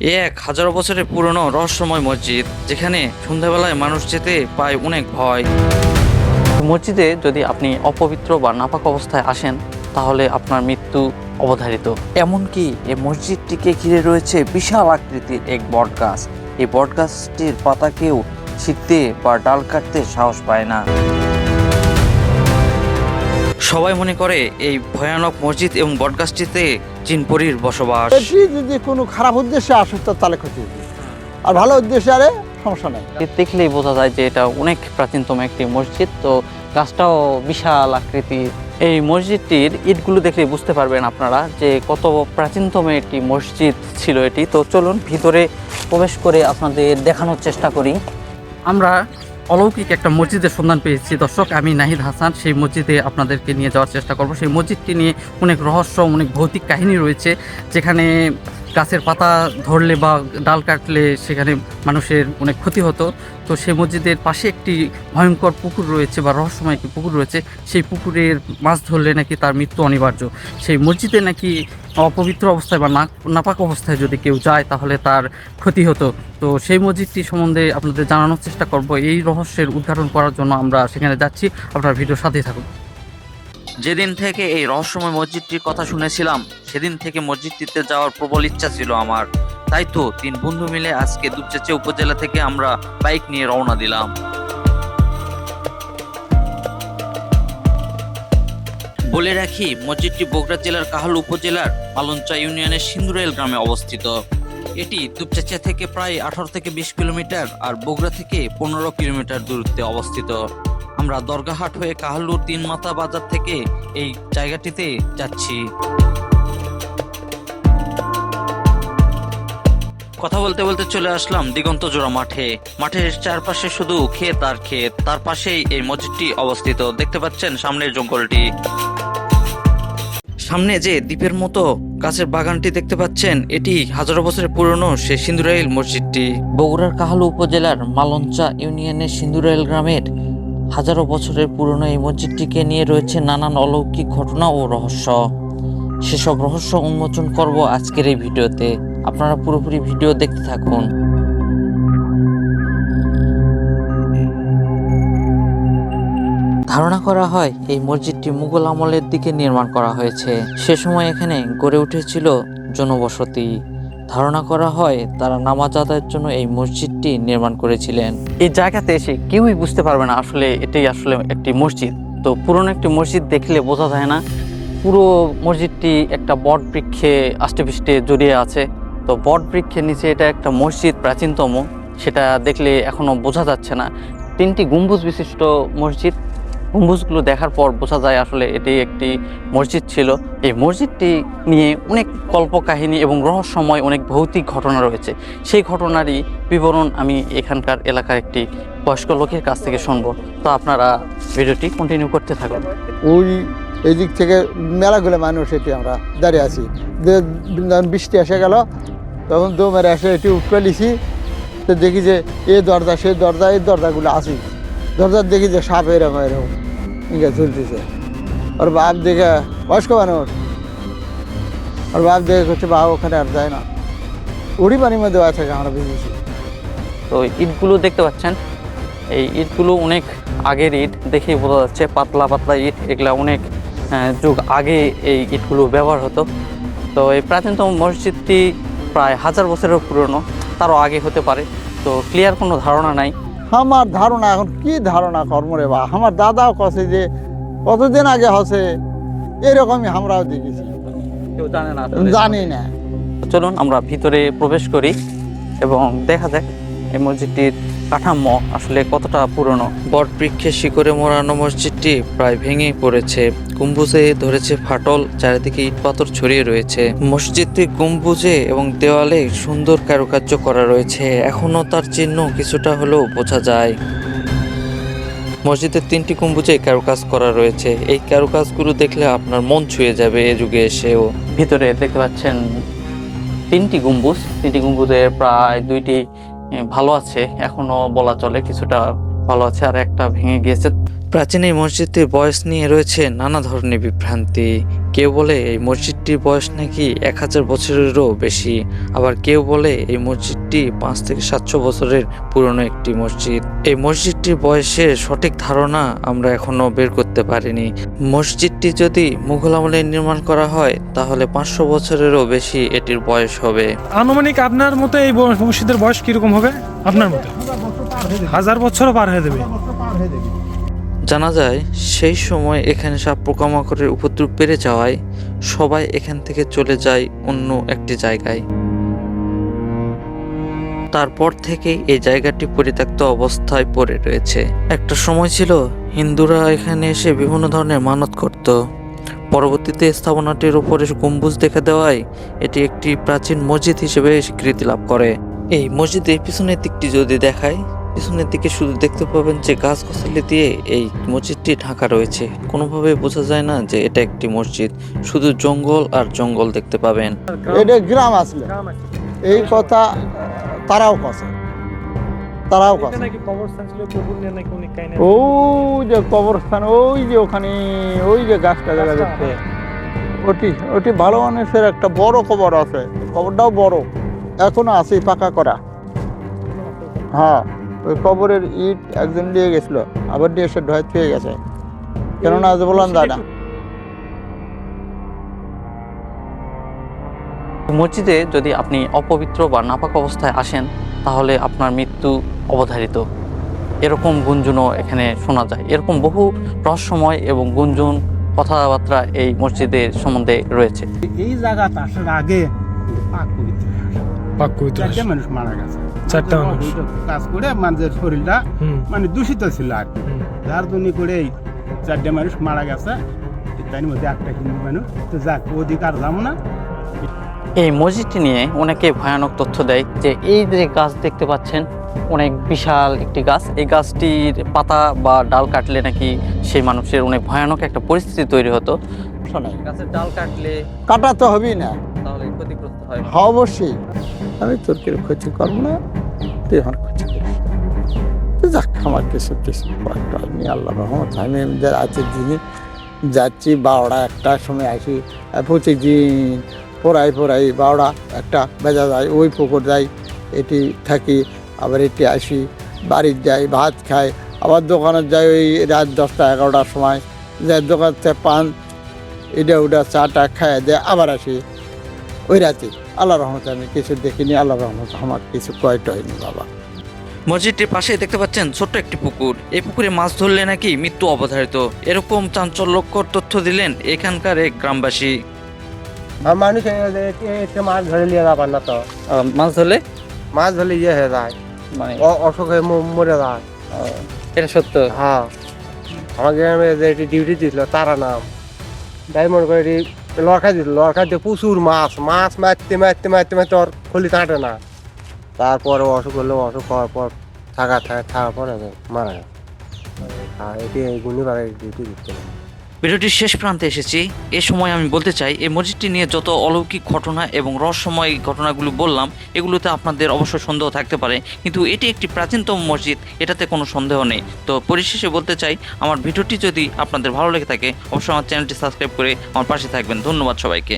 এক হাজারো বছরের পুরনো রহস্যময় মসজিদ, যেখানে সন্ধ্যাবেলায় মানুষ যেতে পায় অনেক ভয়। মসজিদে যদি আপনি অপবিত্র বা নাপাক অবস্থায় আসেন, তাহলে আপনার মৃত্যু অবধারিত। এমনকি এই মসজিদটিকে ঘিরে রয়েছে বিশাল আকৃতির এক বট গাছ এই বট গাছটির পাতাকেও ছিঁড়তে বা ডাল কাটতে সাহস পায় না। সবাই মনে করে এই ভয়ানক মসজিদ এবং বটগাছটিতে জিনপরির বসবাস। এটি যদি কোনো খারাপ উদ্দেশ্যে আসে তো তাহলে ক্ষতি আর ভালো উদ্দেশ্যে আরে সমস্যা নেই। দেখলেই বোঝা যায় যে এটা অনেক প্রাচীনতম একটি মসজিদ তো গাছটাও বিশাল আকৃতির। এই মসজিদটির ইটগুলো দেখলে বুঝতে পারবেন আপনারা যে কত প্রাচীনতম একটি মসজিদ ছিল এটি। তো চলুন ভিতরে প্রবেশ করে আপনাদের দেখানোর চেষ্টা করি। আমরা অলৌকিক একটা মসজিদের সন্ধান পেয়েছি। দর্শক, আমি নাহিদ হাসান। সেই মসজিদে আপনাদেরকে নিয়ে যাওয়ার চেষ্টা করব। সেই মসজিদটি নিয়ে অনেক রহস্য, অনেক ভৌতিক কাহিনী রয়েছে, যেখানে গাছের পাতা ধরলে বা ডাল কাটলে সেখানে মানুষের অনেক ক্ষতি হতো। তো সেই মসজিদের পাশে একটি ভয়ঙ্কর পুকুর রয়েছে বা রহস্যময় একটি পুকুর রয়েছে, সেই পুকুরের মাছ ধরলে নাকি তার মৃত্যু অনিবার্য। সেই মসজিদে নাকি অপবিত্র অবস্থায় বা নাপাক অবস্থায় যদি কেউ যায় তাহলে তার ক্ষতি হতো। তো সেই মসজিদটি সম্বন্ধে আপনাদের জানানোর চেষ্টা করব। এই রহস্যের উদ্ঘাটন করার জন্য আমরা সেখানে যাচ্ছি। আপনার ভিডিও সাথেই থাকুন। যেদিন থেকে এই রহস্যময় মসজিদটির কথা শুনেছিলাম, সেদিন থেকে মসজিদটিতে যাওয়ার প্রবল ইচ্ছা ছিল আমার। তাই তো তিন বন্ধু মিলে আজকে দুপচাচে উপজেলা থেকে আমরা বাইক নিয়ে রওনা দিলাম। বলে রাখি, মসজিদটি বগুড়া জেলার কাহাল উপজেলার পালনচা ইউনিয়নের সিন্দুরাইল গ্রামে অবস্থিত। এটি দুপচাচিয়া থেকে প্রায় আঠারো থেকে বিশ কিলোমিটার আর বগুড়া থেকে পনেরো কিলোমিটার দূরত্বে অবস্থিত। আমরা দরগাহাট হয়ে কাহালুর তিন মাথা বাজার থেকে এই জায়গাটিতে যাচ্ছি। কথা বলতে বলতে চলে আসলাম দিগন্ত জোড়া মাঠে। মাঠের চারপাশে শুধু ক্ষেত আর ক্ষেত, তার পাশেই এই মসজিদটি অবস্থিত। দেখতে পাচ্ছেন সামনের জঙ্গলটি। সামনে যে দ্বীপের মতো গাছের বাগানটি দেখতে পাচ্ছেন, এটি হাজারো বছরের পুরনো সে সিন্দুরাইল মসজিদটি। বগুড়ার কাহালু উপজেলার মালঞ্চা ইউনিয়নের সিন্দুরাইল গ্রামের হাজারো বছরের পুরনো এই মসজিদটিকে নিয়ে রয়েছে নানান অলৌকিক ঘটনা ও রহস্য। সেসব রহস্য উন্মোচন করব আজকের এই ভিডিওতে। আপনারা পুরোপুরি ভিডিও দেখতে থাকুন। ধারণা করা হয় এই মসজিদটি মুঘল আমলের দিকে নির্মাণ করা হয়েছে। সে সময় এখানে গড়ে উঠেছিল জনবসতি। ধারণা করা হয় তারা নামাজ আদায়ের জন্য এই মসজিদটি নির্মাণ করেছিলেন। এই জায়গাতে এসে কেউই বুঝতে পারবে না আসলে এটাই আসলে একটি মসজিদ। তো পুরনো একটি মসজিদ দেখলে বোঝা যায় না, পুরো মসজিদটি একটা বট বৃক্ষে আষ্টেপৃষ্টে জড়িয়ে আছে। তো বট বৃক্ষের নিচে এটা একটা মসজিদ প্রাচীনতম, সেটা দেখলে এখনও বোঝা যাচ্ছে না। তিনটি গম্বুজ বিশিষ্ট মসজিদ গম্বুজগুলো দেখার পর বোঝা যায় আসলে এটি একটি মসজিদ ছিল। এই মসজিদটি নিয়ে অনেক কল্পকাহিনী এবং রহস্যময় অনেক ভৌতিক ঘটনা রয়েছে। সেই ঘটনারই বিবরণ আমি এখানকার এলাকার একটি বয়স্ক লোকের কাছ থেকে শুনব। তো আপনারা ভিডিওটি কন্টিনিউ করতে থাকুন। ওই, এই দিক থেকে মেলাগুলো মানুষ এটি আমরা দাঁড়িয়ে আছি। বৃষ্টি এসে গেল, তখন দো মেরে এসে এটি উঠে লিছি তো দেখি যে এই দরজা সেই দরজা, এই দরজাগুলো আছে। দরজার দেখি যে সাপ এরকম এরকম। ইঙ্গে ঝুলতেছে ওর বাপ দেখে বয়স্ক মানুষ। ওর বাপ দেখে করছে, বাবা ওখানে আর যায় না। উড়ি পানির মধ্যে আছে আমরা বুঝেছি তো ইটগুলো দেখতে পাচ্ছেন? এই ইটগুলো অনেক আগের ইট দেখেই বোঝা যাচ্ছে, পাতলা পাতলা ইট এগুলা অনেক যুগ আগে এই ইটগুলো ব্যবহার হতো। তো এই প্রাচীনতম মসজিদটি প্রায় হাজার বছরের পুরনো, তারও আগে হতে পারে। তো ক্লিয়ার কোনো ধারণা নাই। আমার ধারণা এখন কি ধারণা কর্ম রে বা? আমার দাদাও কছে যে কতদিন আগে হসে এরকমই আমরাও দেখেছি। কেউ জানে না জানি না। চলুন আমরা ভিতরে প্রবেশ করি এবং দেখা যাক এই মসজিদটির কাঠামো আসলে কতটা পুরনো? বট বৃক্ষের শিকড়ে মোড়ানো মসজিদটি প্রায় ভেঙেই পড়েছে। গম্বুজে ধরেছে ফাটল, চারিদিকে ইট পাথর ছড়িয়ে রয়েছে। মসজিদটি গম্বুজে এবং দেওয়ালে সুন্দর কারুকার্য করা রয়েছে। এখনও তার চিহ্ন কিছুটা হলেও বোঝা যায়। মসজিদের তিনটি গম্বুজে কারুকাজ করা রয়েছে। এই কারুকাজগুলো দেখলে আপনার মন ছুঁয়ে যাবে এ যুগে এসেও। ভিতরে দেখতে পাচ্ছেন তিনটি গম্বুজ। তিনটি গম্বুজে প্রায় দুইটি ভালো আছে, এখনও বলা চলে কিছুটা ভালো আছে, আর একটা ভেঙে গিয়েছে। প্রাচীন এই মসজিদটির বয়স নিয়ে রয়েছে নানা ধরনের বিভ্রান্তি। কেউ বলে এই মসজিদটির বয়স নাকি এক হাজার বছরেরও বেশি, আবার কেউ বলে এই মসজিদটি পাঁচ থেকে সাতশো বছরের পুরনো একটি মসজিদ। এই মসজিদটির বয়সের সঠিক ধারণা আমরা এখনও বের করতে পারিনি। মসজিদটি যদি মুঘল আমলে নির্মাণ করা হয় তাহলে পাঁচশো বছরেরও বেশি এটির বয়স হবে। আনুমানিক আপনার মতে এই মসজিদের বয়স কীরকম হবে? আপনার মতে? হাজার বছরও পার হয়ে দেবে। জানা যায় সেই সময় এখানে সাপ পোকামাকড়ের উপদ্রব বেড়ে যাওয়ায় সবাই এখান থেকে চলে যায় অন্য একটি জায়গায়। তারপর থেকে এই জায়গাটি পরিত্যক্ত অবস্থায় পড়ে রয়েছে। একটা সময় ছিল, হিন্দুরা এখানে এসে বিভিন্ন ধরনের মানত করত। পরবর্তীতে স্থাপনাটির উপরে গম্বুজ দেখা দেওয়ায় এটি একটি প্রাচীন মসজিদ হিসেবে স্বীকৃতি লাভ করে। এই মসজিদের পিছনের দিকটি যদি দেখায়, পিছনের দিকে শুধু দেখতে পাবেন যে গাছ গাছালি দিয়ে এই মসজিদটি ঢাকা রয়েছে। কোনোভাবে বোঝা যায় না যে এটা একটি মসজিদ, শুধু জঙ্গল আর জঙ্গল দেখতে পাবেন। এটা গ্রাম আসলে এই কথা তারাও কছে তারাও কছে নাকি কবরস্থান ছিল? পুকুর নিয়ে নাকি উনি কাইনে ওই যে কবরস্থান ওই যে ওখানে ওই যে গাছটা দেখা যাচ্ছে। ওটি ওটি ভালো মানুষের একটা বড় কবর আছে। কবরটাও বড়। এখনও আছে পাকা করা। হ্যাঁ ওই কবরের ইট একজন নিয়ে গেছিল। আবার দিয়ে এসে ঢয় থুয়ে গেছে। কেননা আজ বললাম যায় না। মসজিদে যদি আপনি অপবিত্র বা নাপাক অবস্থায় আসেন তাহলে আপনার মৃত্যু অবধারিত। এরকম গুঞ্জনও এখানে শোনা যায়। এরকম বহু রহস্যময় এবং গুঞ্জন কথাবার্তা এই মসজিদের সম্বন্ধে রয়েছে। এই জায়গাটা আসার আগে পাক পবিত্র পাক পবিত্র চারটে মানুষ মারা গেছে। চারটা মানুষ কাজ করে মানুষের শরীরটা মানে দূষিত ছিল আর কি। যার জন্য করে চারটে মানুষ মারা গেছে। তার মধ্যে একটা হিন্দু মানুষ। তো যাক অধিকার যাব না। এই মসজিদটি নিয়ে অনেকে ভয়ানক তথ্য দেয় যে এই যে গাছ দেখতে পাচ্ছেন অনেক বিশাল একটি গাছ। এই গাছটির পাতা বা ডাল কাটলে নাকি সেই মানুষের অনেক ভয়ানক একটা পরিস্থিতি তৈরি হতো। গাছের ডাল কাটলে কাটা তো হবেই না। তাহলে ক্ষতিগ্রস্ত হয়। হ্যাঁ, অবশ্যই। আমি তোর কেউ ক্ষতি করব না তুই আমার ক্ষতি করিস যাক আমার কিছু কিছু আমি আল্লাহ রহমত। আমি রাতের দিনে যাচ্ছি বারোটা একটার সময় আসি আর প্রতিদিন পড়াই পড়াই বারোটা একটা বেজা যায়, ওই পুকুর যাই, এটি থাকি, আবার এটি আসি, বাড়ির যাই, ভাত খাই, আবার দোকানে যাই ওই রাত দশটা এগারোটার সময়, যাই দোকান থেকে পান এটা ওটা চা টা খাই দিয়ে আবার আসি। ওই রাতে আল্লাহ রহমতে আমি কিছু দেখিনি আল্লাহ রহমত আমার কিছু কয়টা হয়নি বাবা। মসজিদটির পাশে দেখতে পাচ্ছেন ছোট্ট একটি পুকুর। এই পুকুরে মাছ ধরলে নাকি মৃত্যু অবধারিত। এরকম চাঞ্চল্যকর তথ্য দিলেন এখানকার এক গ্রামবাসী। মানুষ একটু মাছ ধরে নিয়ে যাবার না তো মাছ ধরলে মাছ ধরলে ইয়ে হয়ে যায় মানে অসুখ হয়ে মরে যায় এটা সত্য হ্যাঁ আমার গ্রামে যে এটি ডিউটি দিছিল তারা নাম তাই মনে করে এটি লড়কা দিল লড়কা দিয়ে প্রচুর মাছ মাছ মারতে মারতে মারতে মারতে ওর খলি কাটে না তারপরে অসুখ হলো অসুখ হওয়ার পর থাকা থাকা থাকার পরে মারা গেল আর এটি এই গুণিবার ডিউটি দিচ্ছে না ভিডিওটির শেষ প্রান্তে এসেছি। এ সময় আমি বলতে চাই, এই মসজিদটি নিয়ে যত অলৌকিক ঘটনা এবং রহস্যময় ঘটনাগুলো বললাম, এগুলোতে আপনাদের অবশ্যই সন্দেহ থাকতে পারে। কিন্তু এটি একটি প্রাচীনতম মসজিদ, এটাতে কোনো সন্দেহ নেই। তো পরিশেষে বলতে চাই, আমার ভিডিওটি যদি আপনাদের ভালো লেগে থাকে, অবশ্যই আমার চ্যানেলটি সাবস্ক্রাইব করে আমার পাশে থাকবেন। ধন্যবাদ সবাইকে।